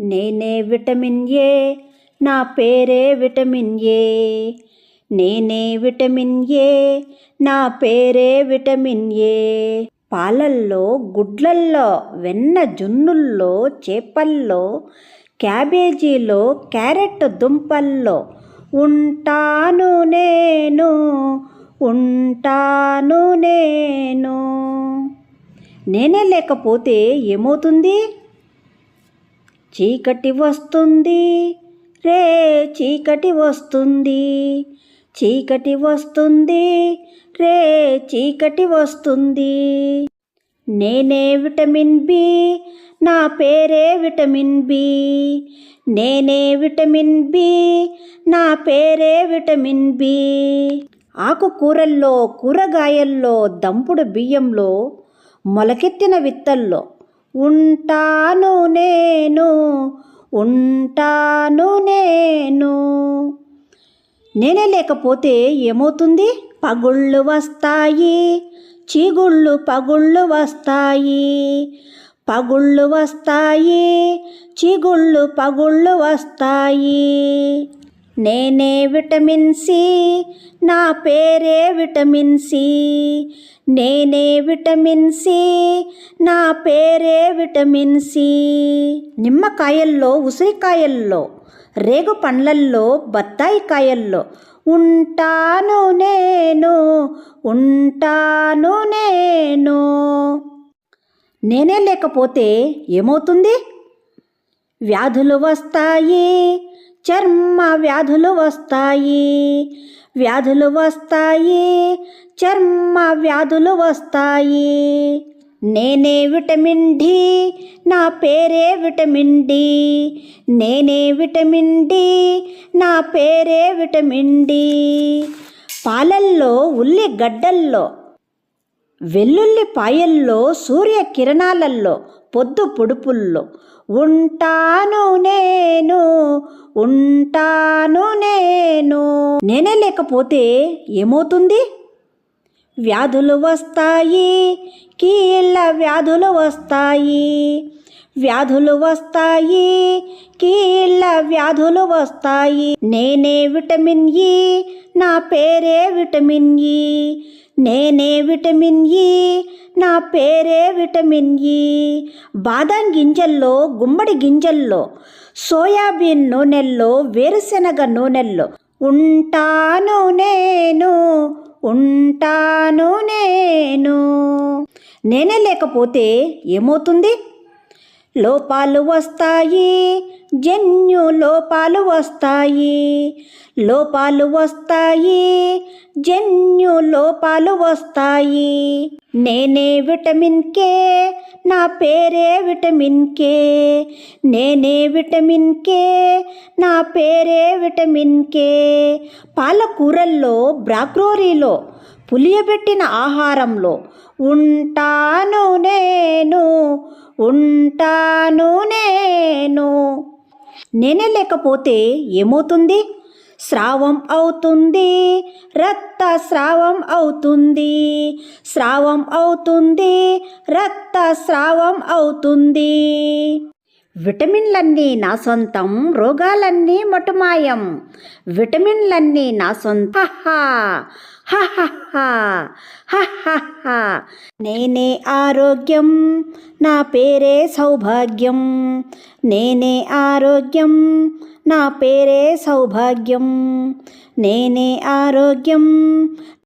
నేనే vitamin A నా పేరే విటమిన్ ఏ. నేనే విటమిన్ ఏ నా పేరే విటమిన్ ఏ. పాలల్లో గుడ్లల్లో వెన్న జున్నుల్లో చేపల్లో క్యాబేజీలో క్యారెట్ దుంపల్లో ఉంటాను నేను ఉంటాను నేను. నేనే లేకపోతే ఏమవుతుంది? చీకటి వస్తుంది రే చీకటి వస్తుంది. చీకటి వస్తుంది రే చీకటి వస్తుంది. నేనే విటమిన్ బి నా పేరే విటమిన్ బి. నేనే విటమిన్ బి నా పేరే విటమిన్ బి. ఆకుకూరల్లో కూరగాయల్లో దంపుడు బియ్యంలో మొలకెత్తిన విత్తల్లో ఉంటాను నేను ఉంటాను నేను. నేనే లేకపోతే ఏమవుతుంది? పగుళ్ళు వస్తాయి చిగుళ్ళు పగుళ్ళు వస్తాయి. పగుళ్ళు వస్తాయి చిగుళ్ళు పగుళ్ళు వస్తాయి. నేనే విటమిన్ సి నా పేరే విటమిన్ సి. నేనే విటమిన్ సి నా పేరే విటమిన్ సి. నిమ్మకాయల్లో ఉసిరికాయల్లో రేగు పండ్లల్లో బత్తాయి కాయల్లో ఉంటాను నేను ఉంటాను నేను. నేనే లేకపోతే ఏమవుతుంది? వ్యాధులు వస్తాయి. చర్మ వ్యాధులు వస్తాయి. వ్యాధులు వస్తాయి. చర్మ వ్యాధులు వస్తాయి. నేనే విటమిన్ డి నా పేరే విటమిన్ డి. నేనే విటమిన్ డి నా పేరే విటమిన్ డి. పాలల్లో ఉల్లిగడ్డల్లో వెల్లుల్లి పాయల్లో సూర్యకిరణాలలో పొద్దు పొడుపుల్లో. ఉంటాను నేను ఉంటాను నేను. నేనే లేకపోతే ఏమవుతుంది? వ్యాధులు వస్తాయి కీళ్ళ వ్యాధులు వస్తాయి. వ్యాధులు వస్తాయి కీళ్ళ వ్యాధులు వస్తాయి. నేనే విటమిన్ ఈ నా పేరే విటమిన్ ఈ. నేనే విటమిన్ ఈ నా పేరే విటమిన్ ఈ. బాదం గింజల్లో గుమ్మడి గింజల్లో సోయాబీన్ నూనెల్లో వేరుశెనగ నూనెల్లో ఉంటాను నేను ఉంటాను నేను. నేనే లేకపోతే ఏమవుతుంది? లోపాలు వస్తాయి జన్యు లోపాలు వస్తాయి. లోపాలు వస్తాయి జన్యు లోపాలు వస్తాయి. నేనే విటమిన్ కే నా పేరే విటమిన్ కే. నేనే విటమిన్ కే నా పేరే విటమిన్ కే. పాలకూరల్లో బ్రాక్రోరీలో పులియబెట్టిన ఆహారంలో ఉంటాను నేను ఉంటాను నేను. నేనే లేకపోతే ఏమవుతుంది? స్రావం అవుతుంది రక్త స్రావం అవుతుంది. స్రావం అవుతుంది రక్త స్రావం అవుతుంది. విటమిన్లన్నీ నా సొంతం రోగాలన్నీ మొటమాయం. విటమిన్లన్నీ నా సొంత. నేనే ఆరోగ్యం నా పేరే సౌభాగ్యం. నేనే ఆరోగ్యం నా పేరే సౌభాగ్యం. నేనే ఆరోగ్యం